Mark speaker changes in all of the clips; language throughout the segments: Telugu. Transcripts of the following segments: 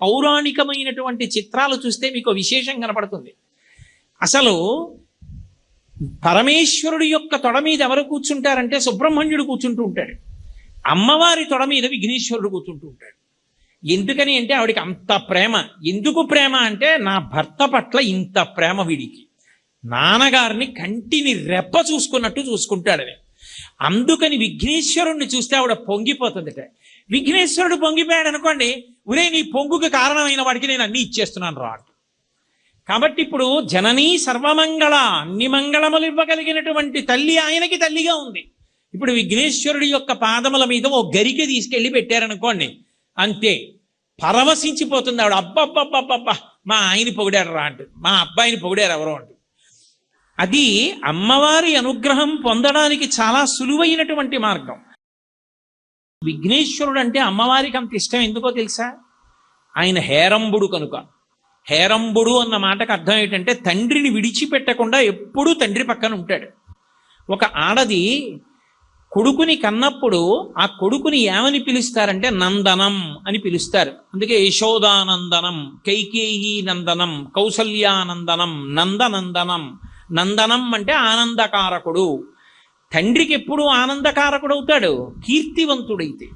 Speaker 1: పౌరాణికమైనటువంటి చిత్రాలు చూస్తే మీకు విశేషం కనపడుతుంది. అసలు పరమేశ్వరుడి యొక్క తొడ మీద ఎవరు కూర్చుంటారంటే సుబ్రహ్మణ్యుడు కూర్చుంటూ ఉంటాడు. అమ్మవారి తొడ మీద విఘ్నేశ్వరుడు కూర్చుంటూ ఉంటాడు. ఎందుకని అంటే ఆవిడికి అంత ప్రేమ. ఎందుకు ప్రేమ అంటే నా భర్త పట్ల ఇంత ప్రేమ వీడికి. నాన్నగారిని కంటిని రెప్ప చూసుకున్నట్టు చూసుకుంటాడని అందుకని విఘ్నేశ్వరుణ్ణి చూస్తే ఆవిడ పొంగిపోతుందిట. విఘ్నేశ్వరుడు పొంగిపోయాడు అనుకోండి ఉరే నీ పొంగుకు కారణమైన వాడికి నేను అన్ని ఇచ్చేస్తున్నాను రా. కాబట్టి ఇప్పుడు జననీ సర్వమంగళ అన్ని మంగళములు ఇవ్వగలిగినటువంటి తల్లి ఆయనకి తల్లిగా ఉంది. ఇప్పుడు విఘ్నేశ్వరుడి యొక్క పాదముల మీద ఓ గరిక తీసుకెళ్ళి పెట్టారనుకోండి అంతే పరవశించిపోతుంది ఆవిడ. అబ్బబ్బబ్బబ్బబ్బా మా ఆయన్ని పొగిడారు రా అంటుంది. మా అబ్బాయిని పొగిడారు ఎవరో అంటుంది. అది అమ్మవారి అనుగ్రహం పొందడానికి చాలా సులువైనటువంటి మార్గం. విఘ్నేశ్వరుడు అంటే అమ్మవారికి అంత ఇష్టం ఎందుకో తెలుసా? ఆయన హేరంబుడు కనుక. హేరంబుడు అన్న మాటకు అర్థం ఏంటంటే తండ్రిని విడిచిపెట్టకుండా ఎప్పుడూ తండ్రి పక్కన ఉంటాడు. ఒక ఆడది కొడుకుని కన్నప్పుడు ఆ కొడుకుని ఏమని పిలుస్తారంటే నందనం అని పిలుస్తారు. అందుకే యశోదానందనం కైకేయీ నందనం కౌసల్యానందనం నందనందనం. నందనం అంటే ఆనందకారకుడు. తండ్రికి ఎప్పుడూ ఆనందకారకుడవుతాడు కీర్తివంతుడైతే.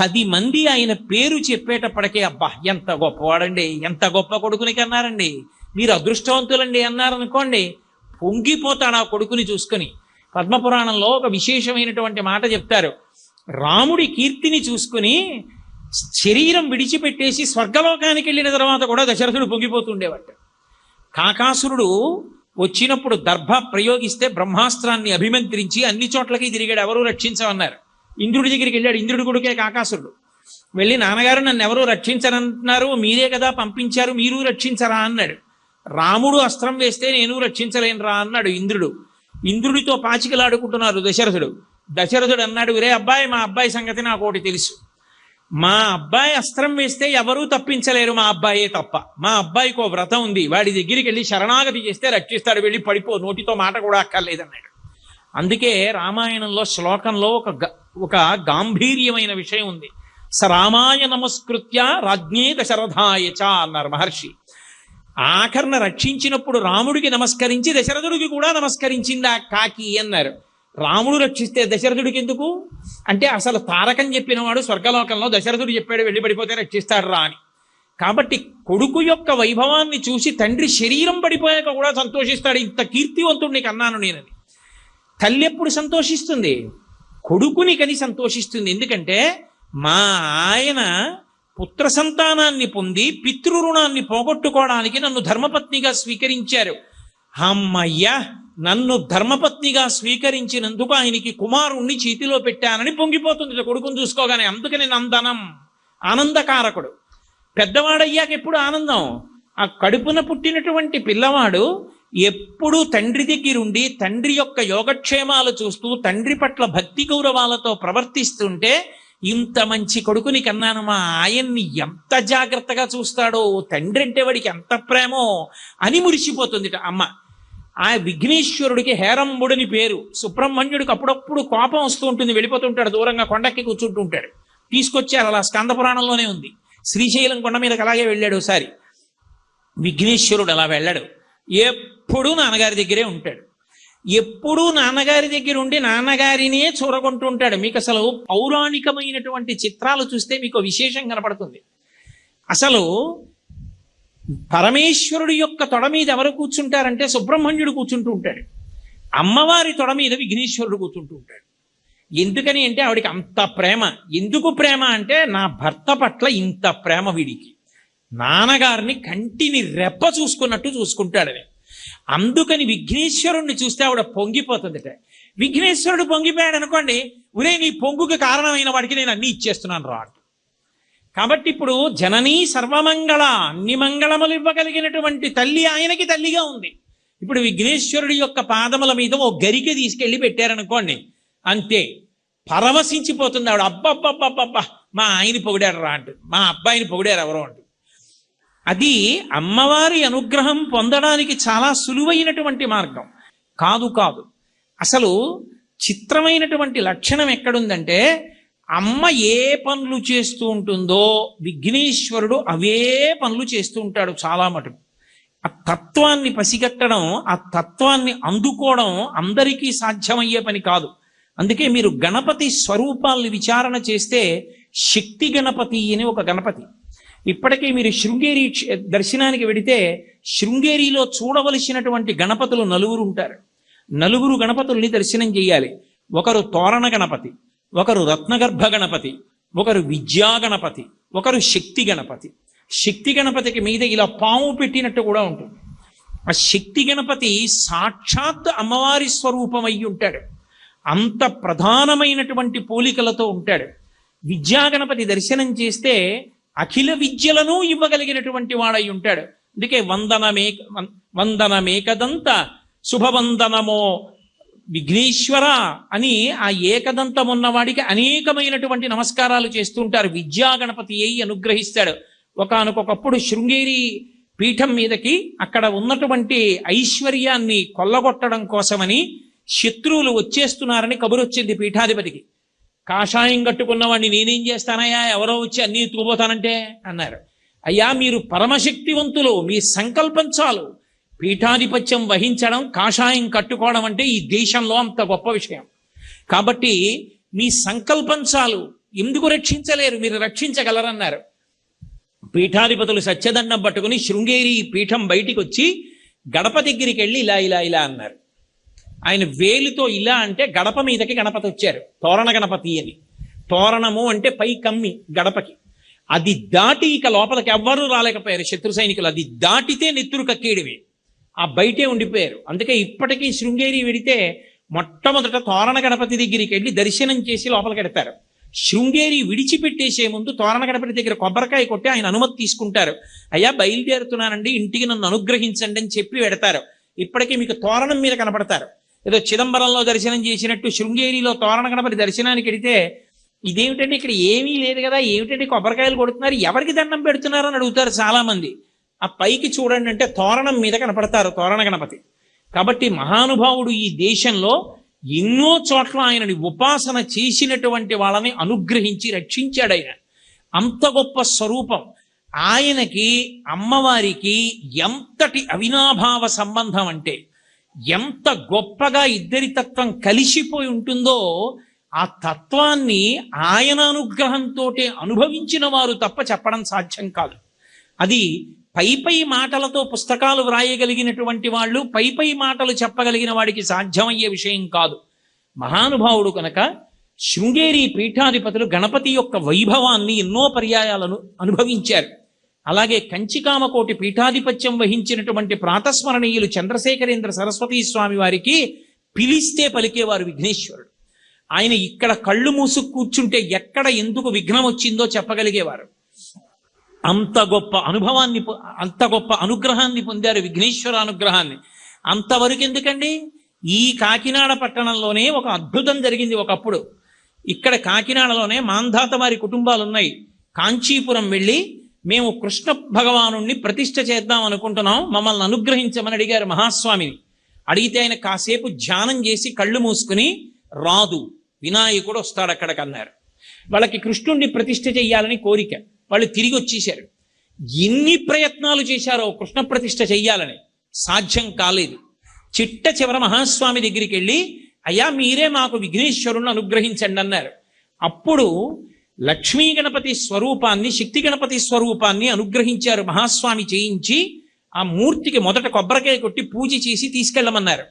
Speaker 1: పది మంది ఆయన పేరు చెప్పేటప్పటికే అబ్బా ఎంత గొప్పవాడండి ఎంత గొప్ప కొడుకునికి అన్నారండి. మీరు అదృష్టవంతులండి అన్నారనుకోండి పొంగిపోతాడు ఆ కొడుకుని చూసుకొని. పద్మపురాణంలో ఒక విశేషమైనటువంటి మాట చెప్తారు. రాముడి కీర్తిని చూసుకుని శరీరం విడిచిపెట్టేసి స్వర్గలోకానికి వెళ్ళిన తర్వాత కూడా దశరథుడు పొంగిపోతుండేవాడు కాకాసురుడు వచ్చినప్పుడు దర్భ ప్రయోగిస్తే బ్రహ్మాస్త్రాన్ని అభిమంత్రించి అన్ని చోట్లకి తిరిగాడు. ఎవరు రక్షించమన్నారు? ఇంద్రుడి దగ్గరికి వెళ్ళాడు. ఇంద్రుడి కొడుకే కాకాసురుడు. వెళ్ళి నాన్నగారు నన్ను ఎవరూ రక్షించనంటున్నారు? మీరే కదా పంపించారు మీరు రక్షించరా? అన్నాడు. రాముడు అస్త్రం వేస్తే నేను రక్షించలేనురా అన్నాడు ఇంద్రుడు. ఇంద్రుడితో పాచికలాడుకుంటున్నారు దశరథుడు. దశరథుడు అన్నాడు రే అబ్బాయి మా అబ్బాయి సంగతి నాకు ఒకటి తెలుసు. మా అబ్బాయి అస్త్రం వేస్తే ఎవరూ తప్పించలేరు మా అబ్బాయే తప్ప. మా అబ్బాయికి ఓ వ్రతం ఉంది. వాడి దగ్గరికి వెళ్ళి శరణాగతి చేస్తే రక్షిస్తాడు వెళ్ళి పడిపో. నోటితో మాట కూడా అక్కర్లేదన్నాడు. అందుకే రామాయణంలో శ్లోకంలో ఒక ఒక గాంభీర్యమైన విషయం ఉంది. స రామాయ నమస్కృత్య రాజ్ఞే దశరథాయ చ అన్నారు మహర్షి. ఆఖరణ రక్షించినప్పుడు రాముడికి నమస్కరించి దశరథుడికి కూడా నమస్కరించింది ఆ కాకి అన్నారు. రాముడు రక్షిస్తే దశరథుడికి ఎందుకు? అంటే అసలు తారకం చెప్పినవాడు స్వర్గలోకంలో దశరథుడు చెప్పాడు వెళ్ళి పడిపోతే రక్షిస్తాడు రా అని. కాబట్టి కొడుకు యొక్క వైభవాన్ని చూసి తండ్రి శరీరం పడిపోయాక కూడా సంతోషిస్తాడు. ఇంత కీర్తివంతుడిని కన్నాను నేనని. తల్లి ఎప్పుడు సంతోషిస్తుంది? కొడుకుని కని సంతోషిస్తుంది. ఎందుకంటే మా ఆయన పుత్ర సంతానాన్ని పొంది పితృరుణాన్ని పోగొట్టుకోవడానికి నన్ను ధర్మపత్నిగా స్వీకరించారు. అమ్మయ్యా! నన్ను ధర్మపత్నిగా స్వీకరించినందుకు ఆయనకి కుమారుణ్ణి చేతిలో పెట్టానని పొంగిపోతుంది. కొడుకుని చూసుకోగానే అందుకని నందనం. ఆనందకారకుడు. పెద్దవాడయ్యాక ఎప్పుడు ఆనందం? ఆ కడుపున పుట్టినటువంటి పిల్లవాడు ఎప్పుడూ తండ్రి దగ్గరుండి తండ్రి యొక్క యోగక్షేమాలు చూస్తూ తండ్రి పట్ల భక్తి గౌరవాలతో ప్రవర్తిస్తుంటే ఇంత మంచి కొడుకుని కన్నాను మా ఆయన్ని ఎంత జాగ్రత్తగా చూస్తాడో తండ్రి అంటే వాడికి ఎంత ప్రేమో అని మురిసిపోతుంది. అమ్మ ఆ విఘ్నేశ్వరుడికి హేరంబుడిని పేరు. సుబ్రహ్మణ్యుడికి అప్పుడప్పుడు కోపం వస్తూ ఉంటుంది వెళ్ళిపోతుంటాడు దూరంగా కొండక్కి కూర్చుంటూ ఉంటాడు. తీసుకొచ్చారు అలా స్కంద పురాణంలోనే ఉంది. శ్రీశైలం కొండ మీదకి అలాగే వెళ్ళాడు ఒకసారి. విఘ్నేశ్వరుడు అలా వెళ్ళాడు. ఎప్పుడూ నాన్నగారి దగ్గరే ఉంటాడు. ఎప్పుడూ నాన్నగారి దగ్గర ఉండి నాన్నగారినే చూరగొంటూ ఉంటాడు. మీకు అసలు పౌరాణికమైనటువంటి చిత్రాలు చూస్తే మీకు విశేషం కనపడుతుంది. అసలు పరమేశ్వరుడి యొక్క తొడ మీద ఎవరు కూర్చుంటారంటే సుబ్రహ్మణ్యుడు కూర్చుంటూ ఉంటాడు. అమ్మవారి తొడ మీద విఘ్నేశ్వరుడు కూర్చుంటూ ఉంటాడు. ఎందుకని అంటే ఆవిడికి అంత ప్రేమ. ఎందుకు ప్రేమ అంటే నా భర్త పట్ల ఇంత ప్రేమ వీడికి. నాన్నగారిని కంటిని రెప్ప చూసుకున్నట్టు చూసుకుంటాడని అందుకని విఘ్నేశ్వరుణ్ణి చూస్తే ఆవిడ పొంగిపోతుందిట. విఘ్నేశ్వరుడు పొంగిపోయాడు అనుకోండి ఉరే నీ పొంగుకి కారణమైన వాడికి నేను అన్ని ఇచ్చేస్తున్నాను రా కాబట్టి ఇప్పుడు జననీ సర్వమంగళ అన్ని మంగళములు ఇవ్వగలిగినటువంటి తల్లి ఆయనకి తల్లిగా ఉంది. ఇప్పుడు విఘ్నేశ్వరుడి యొక్క పాదముల మీద ఓ గరిక తీసుకెళ్ళి పెట్టారనుకోండి అంతే. పరవశించిపోతుంది ఆవిడ అబ్బబ్బబ్బబ్బబ్బా మా ఆయన పొగిడారు రా అంటుంది మా అబ్బాయిని పొగిడారు ఎవరో అంటుంది అది అమ్మవారి అనుగ్రహం పొందడానికి చాలా సులువైనటువంటి మార్గం. కాదు కాదు. అసలు చిత్రమైనటువంటి లక్షణం ఎక్కడుందంటే అమ్మ ఏ పనులు చేస్తూ ఉంటుందో విఘ్నేశ్వరుడు అవే పనులు చేస్తూ ఉంటాడు చాలా మటుకు. ఆ తత్వాన్ని పసిగట్టడం ఆ తత్వాన్ని అందుకోవడం అందరికీ సాధ్యమయ్యే పని కాదు. అందుకే మీరు గణపతి స్వరూపాల్ని విచారణ చేస్తే శక్తి గణపతి అని ఒక గణపతి. ఇప్పటికీ మీరు శృంగేరి దర్శనానికి వెడితే శృంగేరిలో చూడవలసినటువంటి గణపతులు నలుగురు ఉంటారు. నలుగురు గణపతుల్ని దర్శనం చేయాలి. ఒకరు తోరణ గణపతి ఒకరు రత్నగర్భ గణపతి ఒకరు విద్యాగణపతి ఒకరు శక్తి గణపతి శక్తి గణపతికి మీద ఇలా పాము పెట్టినట్టు కూడా ఉంటుంది. ఆ శక్తి గణపతి సాక్షాత్ అమ్మవారి స్వరూపం ఉంటాడు. అంత ప్రధానమైనటువంటి పోలికలతో ఉంటాడు. విద్యాగణపతి దర్శనం చేస్తే అఖిల విద్యలను ఇవ్వగలిగినటువంటి వాడై ఉంటాడు. అందుకే వందనమేక వందనమేకదంత శుభవందనమో విఘ్నేశ్వర అని ఆ ఏకదంతం ఉన్నవాడికి అనేకమైనటువంటి నమస్కారాలు చేస్తుంటారు విద్యా గణపతి అయి అనుగ్రహిస్తాడు. ఒకనకొకప్పుడు శృంగేరి పీఠం మీదకి అక్కడ ఉన్నటువంటి ఐశ్వర్యాన్ని కొల్లగొట్టడం కోసమని శత్రువులు వచ్చేస్తున్నారని కబురు వచ్చింది పీఠాధిపతికి. కాషాయం కట్టుకున్నవాడిని నేనేం చేస్తానయ్యా? ఎవరో వచ్చి అన్ని ఎత్తుకుపోతానంటే అన్నారు. అయ్యా మీరు పరమశక్తివంతులు మీ సంకల్పం చాలు. పీఠాధిపత్యం వహించడం కాషాయం కట్టుకోవడం అంటే ఈ దేశంలో అంత గొప్ప విషయం. కాబట్టి మీ సంకల్పం చాలు. ఎందుకు రక్షించలేరు? మీరు రక్షించగలరన్నారు. పీఠాధిపతులు సత్యదండం పట్టుకుని శృంగేరి పీఠం బయటికి వచ్చి గడప దగ్గరికి వెళ్ళి ఇలా ఇలా ఇలా అన్నారు. ఆయన వేలితో ఇలా అంటే గడప మీదకి గణపతి వచ్చారు. తోరణ గణపతి అని. తోరణము అంటే పై కమ్మి గడపకి. అది దాటి ఇక లోపలికి ఎవ్వరూ రాలేకపోయారు శత్రు సైనికులు. అది దాటితే నెత్తురు కక్కేడివి. ఆ బయటే ఉండిపోయారు. అందుకే ఇప్పటికీ శృంగేరి వెడితే మొట్టమొదట తోరణ గణపతి దగ్గరికి వెళ్ళి దర్శనం చేసి లోపలికి వెడతారు శృంగేరి విడిచిపెట్టేసే ముందు తోరణ గణపతి దగ్గర కొబ్బరికాయ కొట్టి ఆయన అనుమతి తీసుకుంటారు. అయ్యా బయలుదేరుతున్నానండి ఇంటికి నన్ను అనుగ్రహించండి అని చెప్పి వెడతారు ఇప్పటికీ మీకు తోరణం మీద కనపడతారు. ఏదో చిదంబరంలో దర్శనం చేసినట్టు శృంగేరిలో తోరణ గణపతి దర్శనానికి వెడితే ఇదేమిటంటే ఇక్కడ ఏమీ లేదు కదా ఏమిటంటే కొబ్బరికాయలు కొడుతున్నారు ఎవరికి దండం పెడుతున్నారు అని అడుగుతారు చాలామంది. ఆ పైకి చూడండి అంటే తోరణం మీద కనపడతారు తోరణ గణపతి. కాబట్టి మహానుభావుడు ఈ దేశంలో ఎన్నో చోట్ల ఆయనని ఉపాసన చేసినటువంటి వాళ్ళని అనుగ్రహించి రక్షించాడు ఆయన. అంత గొప్ప స్వరూపం. ఆయనకి అమ్మవారికి ఎంతటి అవినాభావ సంబంధం అంటే ఎంత గొప్పగా ఇద్దరి తత్వం కలిసిపోయి ఉంటుందో ఆ తత్వాన్ని ఆయన అనుగ్రహంతో అనుభవించిన వారు తప్ప చెప్పడం సాధ్యం కాదు. అది పై పై మాటలతో పుస్తకాలు వ్రాయగలిగినటువంటి వాళ్ళు పై పై మాటలు చెప్పగలిగిన వాడికి సాధ్యమయ్యే విషయం కాదు. మహానుభావుడు కనుక శృంగేరి పీఠాధిపతులు గణపతి యొక్క వైభవాన్ని ఎన్నో పర్యాయాలను అనుభవించారు. అలాగే కంచికామకోటి పీఠాధిపత్యం వహించినటువంటి ప్రాతస్మరణీయులు చంద్రశేఖరేంద్ర సరస్వతీ స్వామి వారికి పిలిస్తే పలికేవారు విఘ్నేశ్వరుడు. ఆయన ఇక్కడ కళ్ళు మూసుకు కూర్చుంటే ఎక్కడ ఎందుకు విఘ్నం వచ్చిందో చెప్పగలిగేవారు. అంత గొప్ప అనుభవాన్ని పొ- అంత గొప్ప అనుగ్రహాన్ని పొందారు విఘ్నేశ్వర అనుగ్రహాన్ని అంతవరకు ఎందుకండి ఈ కాకినాడ పట్టణంలోనే ఒక అద్భుతం జరిగింది ఒకప్పుడు. ఇక్కడ కాకినాడలోనే మాంధాత వారి కుటుంబాలు ఉన్నాయి కాంచీపురం వెళ్ళి మేము కృష్ణ భగవాను ప్రతిష్ఠ చేద్దాం అనుకుంటున్నాం. మమ్మల్ని అనుగ్రహించమని అడిగారు మహాస్వామిని. అడిగితే ఆయన కాసేపు ధ్యానం చేసి కళ్ళు మూసుకుని రాదు వినాయకుడు వస్తాడు అక్కడికి అన్నారు వాళ్ళకి కృష్ణుణ్ణి ప్రతిష్ఠ చెయ్యాలని కోరిక. వాళ్ళు తిరిగి వచ్చేశారు. ఎన్ని ప్రయత్నాలు చేశారో కృష్ణ ప్రతిష్ఠ చెయ్యాలని సాధ్యం కాలేదు. చిట్ట చివర మహాస్వామి దగ్గరికి వెళ్ళి అయ్యా మీరే మాకు విఘ్నేశ్వరుణ్ణి అనుగ్రహించండి అన్నారు. అప్పుడు లక్ష్మీ గణపతి స్వరూపాన్ని శక్తి గణపతి స్వరూపాన్ని అనుగ్రహించారు మహాస్వామి చేయించి ఆ మూర్తికి మొదట కొబ్బరికాయ కొట్టి పూజ చేసి తీసుకెళ్ళమన్నారు.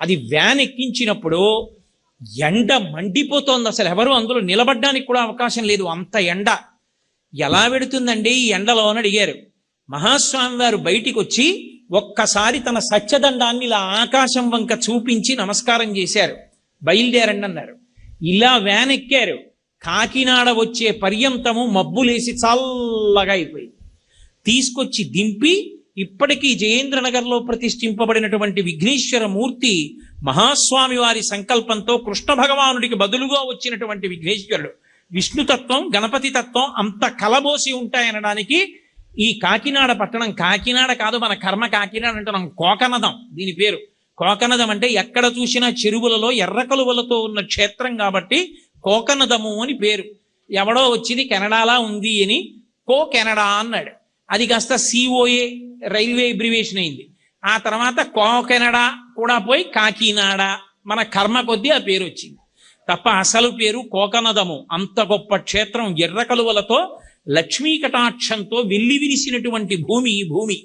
Speaker 1: అది వ్యాన్ ఎక్కించినప్పుడు ఎండ మండిపోతోంది అసలు. ఎవరు అందులో నిలబడ్డానికి కూడా అవకాశం లేదు. అంత ఎండ. ఎలా పెడుతుందండి ఈ ఎండలో అని అడిగారు. మహాస్వామి వారు బయటికి వచ్చి ఒక్కసారి తన సత్యదండాన్ని ఇలా ఆకాశం వంక చూపించి నమస్కారం చేశారు. బయలుదేరండి అన్నారు. ఇలా వ్యాన్ ఎక్కారు. కాకినాడ వచ్చే పర్యంతము మబ్బులేసి చల్లగా అయిపోయింది. తీసుకొచ్చి దింపి ఇప్పటికీ జయేంద్రనగర్లో ప్రతిష్ఠింపబడినటువంటి విఘ్నేశ్వర మూర్తి మహాస్వామి వారి సంకల్పంతో కృష్ణ భగవానుడికి బదులుగా వచ్చినటువంటి విఘ్నేశ్వరుడు. విష్ణుతత్వం గణపతి తత్వం అంత కలబోసి ఉంటాయనడానికి ఈ కాకినాడ పట్టణం కాకినాడ కాదు మన కర్మ కాకినాడ అంటున్నాం కోకనదం దీని పేరు. కోకనదం అంటే ఎక్కడ చూసినా చెరువులలో ఎర్ర కలువలతో ఉన్న క్షేత్రం కాబట్టి కోకనదము అని పేరు. ఎవడో వచ్చింది కెనడాలా ఉంది అని కో కెనడా అన్నాడు. అది కాస్త సిఓఏ రైల్వే అబ్రివేషన్ అయింది. ఆ తర్వాత కో కెనడా కూడా పోయి కాకినాడ మన కర్మ కొద్దీ ఆ పేరు వచ్చింది. తప్ప అసలు పేరు కోకనదము. అంత గొప్ప క్షేత్రం ఎర్ర కలువలతో లక్ష్మీ కటాక్షంతో వెల్లి విరిసినటువంటి భూమి ఈ భూమి.